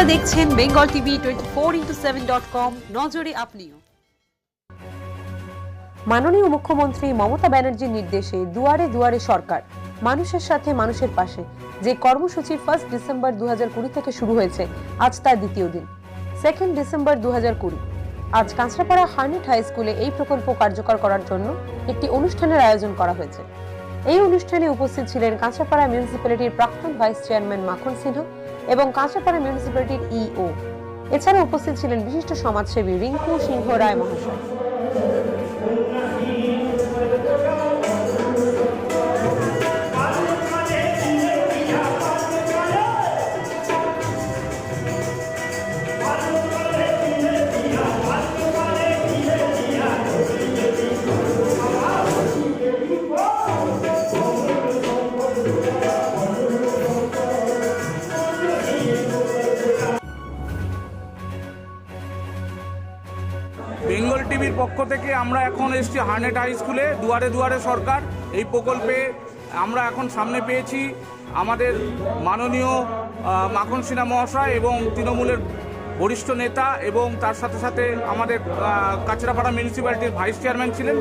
আপনারা দেখছেন Bengal TV twenty four into seven dot com নজরে আপনিও। মাননীয় মুখ্যমন্ত্রী মমতা ব্যানার্জির নির্দেশে দুয়ারে দুয়ারে সরকার, মানুষের সাথে মানুষের পাশে। যে কর্মসূচি ফার্স্ট ডিসেম্বর দু থেকে শুরু হয়েছে, আজ তার দ্বিতীয় দিন। সেকেন্ড ডিসেম্বর দু আজ কাঁচরাপাড়া হার্নেট হাই স্কুলে এই প্রকল্প কার্যকর করার জন্য একটি অনুষ্ঠানের আয়োজন করা হয়েছে। এই অনুষ্ঠানে উপস্থিত ছিলেন কাঁচরাপাড়া মিউনিসিপ্যালিটির প্রাক্তন ভাইস চেয়ারম্যান মাখন সিনহা এবং কাঁচাপাড়া মিউনিসিপ্যালিটির ইও এছাড়া উপস্থিত ছিলেন বিশিষ্ট সমাজসেবী রিঙ্কু সিংহ রায় মহাশয়। বেঙ্গল টিভির পক্ষ থেকে আমরা এখন এসছি হার্নেট হাই স্কুলে, দুয়ারে দুয়ারে সরকার। এই প্রকল্পে আমরা এখন সামনে পেয়েছি আমাদের মাননীয় মাখন সিনহা মহাশয় এবং তৃণমূলের বরিষ্ঠ নেতা এবং তার সাথে সাথে আমাদের কাঁচরাপাড়া মিউনিসিপ্যালিটির ভাইস চেয়ারম্যান ছিলেন।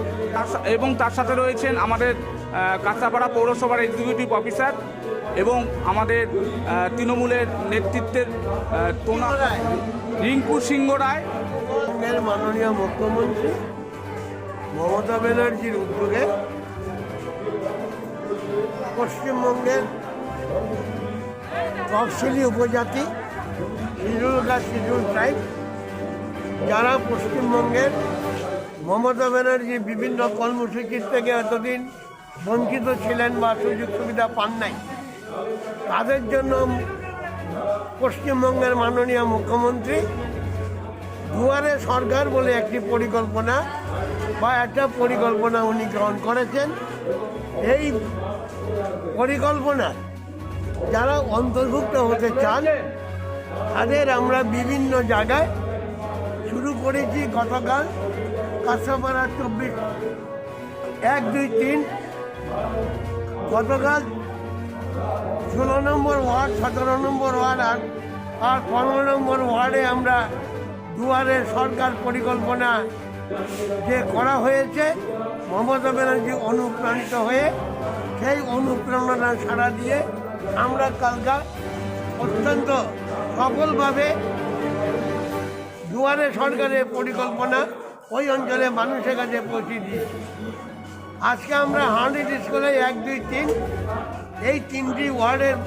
এবং তার সাথে রয়েছেন আমাদের কাঁচরাপাড়া পৌরসভার এক্সিকিউটিভ অফিসার এবং আমাদের তৃণমূলের নেতৃত্বের তোনা রিঙ্কু সিংহ রায়। মাননীয় মুখ্যমন্ত্রী মমতা ব্যানার্জির উদ্যোগে পশ্চিমবঙ্গের তফসিলি উপজাতি শিডিউল কাস্ট শিডিউল ট্রাইব যারা পশ্চিমবঙ্গের মমতা ব্যানার্জির বিভিন্ন কর্মসূচির থেকে এতদিন বঞ্চিত ছিলেন বা সুযোগ সুবিধা পান নাই, তাদের জন্য পশ্চিমবঙ্গের মাননীয় মুখ্যমন্ত্রী, দুয়ারে সরকার বলে একটি পরিকল্পনা বা একটা পরিকল্পনা উনি গ্রহণ করেছেন। এই পরিকল্পনা যারা অন্তর্ভুক্ত হতে চান, তাদের আমরা বিভিন্ন জায়গায় শুরু করেছি গতকাল কাঁচাপাড়া চব্বিশ এক দুই তিন। গতকাল ষোলো নম্বর ওয়ার্ড, সতেরো নম্বর ওয়ার্ড, আর আর পনেরো নম্বর ওয়ার্ডে আমরা দুয়ারে সরকার পরিকল্পনা যে করা হয়েছে, মমতা ব্যানার্জি অনুপ্রাণিত হয়ে সেই অনুপ্রেরণা সাড়া দিয়ে আমরা কালকা অত্যন্ত সফলভাবে দুয়ারে সরকারের পরিকল্পনা ওই অঞ্চলে মানুষের কাছে পৌঁছে দিয়েছি। আজকে আমরা হান্ড্রেড স্কুলে এক, দুই, তিন এই তিনটি ওয়ার্ডের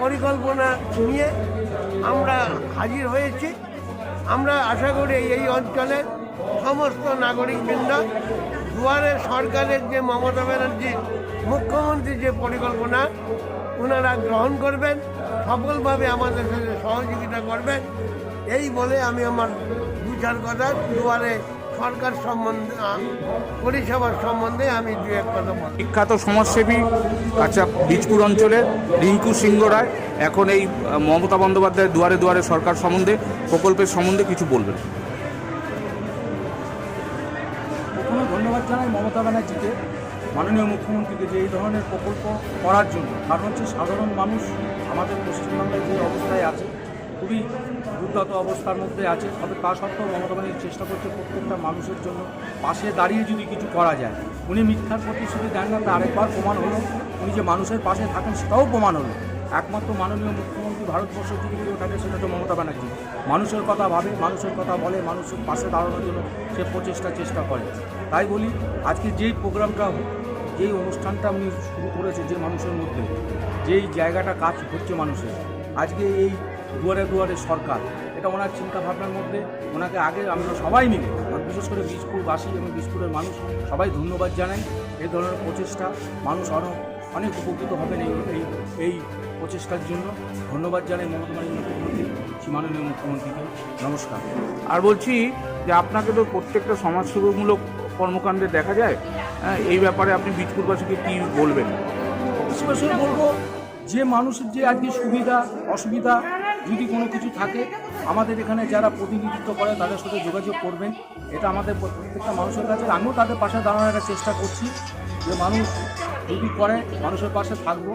পরিকল্পনা নিয়ে আমরা হাজির হয়েছি। আমরা আশা করি এই অঞ্চলের সমস্ত নাগরিকবৃন্দ, দুয়ারে সরকারের যে মমতা ব্যানার্জি মুখ্যমন্ত্রী যে পরিকল্পনা ওনারা গ্রহণ করবেন, সফলভাবে আমাদের সাথে সহযোগিতা করবেন। এই বলে আমি আমার দু চার কথা, দুয়ারে সরকার সম্বন্ধে পরিষেবার সম্বন্ধে আমি দু এক কথা বলব। বিখ্যাত সমাজসেবী আচ্ছা বীজপুর অঞ্চলের রিঙ্কু সিংহ রায় এখন এই মমতা বন্দ্যোপাধ্যায়ের দুয়ারে দুয়ারে সরকার সম্বন্ধে প্রকল্পের সম্বন্ধে কিছু বলবেন। প্রথমে ধন্যবাদ জানাই মমতা ব্যানার্জিকে মাননীয় মুখ্যমন্ত্রীকে যে এই ধরনের প্রকল্প করার জন্য। কারণ হচ্ছে সাধারণ মানুষ আমাদের পশ্চিমবাংলায় যে অবস্থায় আছে খুবই দুর্গত অবস্থার মধ্যে আছে। তবে তা সত্ত্বেও মমতা ব্যানার্জি চেষ্টা করছে প্রত্যেকটা মানুষের জন্য পাশে দাঁড়িয়ে যদি কিছু করা যায়। উনি মিথ্যার প্রতিশ্রুতি দেন না, তা আরেকবার প্রমাণ হলো। উনি যে মানুষের পাশে থাকেন সেটাও প্রমাণ হলো। একমাত্র মাননীয় মুখ্যমন্ত্রী ভারতবর্ষ যদি কেউ থাকে সেটা তো মমতা ব্যানার্জি। মানুষের কথা ভাবে, মানুষের কথা বলে, মানুষের পাশে দাঁড়ানোর জন্য সে প্রচেষ্টা, চেষ্টা করে। তাই বলি, আজকে যেই প্রোগ্রামটা যেই অনুষ্ঠানটা উনি শুরু করেছে যে মানুষের মধ্যে, যেই জায়গাটা কাজ হচ্ছে মানুষের, আজকে এই দুয়ারে দুয়ারে সরকার। এটা ওনার চিন্তা ভাবনার মধ্যে। ওনাকে আগে আমরা সবাই মিলে আর বিশেষ করে বীজপুরবাসী এবং বীজপুরের মানুষ সবাই ধন্যবাদ জানাই এই ধরনের প্রচেষ্টা। মানুষ আরও অনেক উপকৃত হবেন এই এই এই প্রচেষ্টার জন্য। ধন্যবাদ জানাই মমতা ব্যানার্জি মুখ্যমন্ত্রী মাননীয় মুখ্যমন্ত্রীকে। নমস্কার। আর বলছি যে আপনাকে তো প্রত্যেকটা সমাজসেবামূলক কর্মকাণ্ডে দেখা যায় হ্যাঁ, এই ব্যাপারে আপনি বীজপুরবাসীকে কী বলবেন? স্পেশাল বলব যে মানুষের যে আজকে সুবিধা অসুবিধা যদি কোনো কিছু থাকে, আমাদের এখানে যারা প্রতিনিধিত্ব করে তাদের সাথে যোগাযোগ করবেন। এটা আমাদের প্রত্যেকটা মানুষের কাছে। আমিও তাদের পাশে দাঁড়ানোর একটা চেষ্টা করছি যে মানুষ যদি করে, মানুষের পাশে থাকব।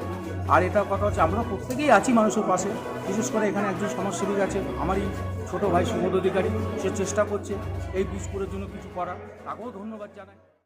আর এটা কথা হচ্ছে, আমরা প্রত্যেকেই আছি মানুষের পাশে। বিশেষ করে এখানে একজন সমাজসেবী আছে, আমারই ছোট ভাই সুবোধ অধিকারী। সে চেষ্টা করছে এই বীজপুরের জন্য কিছু করার। তাকেও ধন্যবাদ জানাই।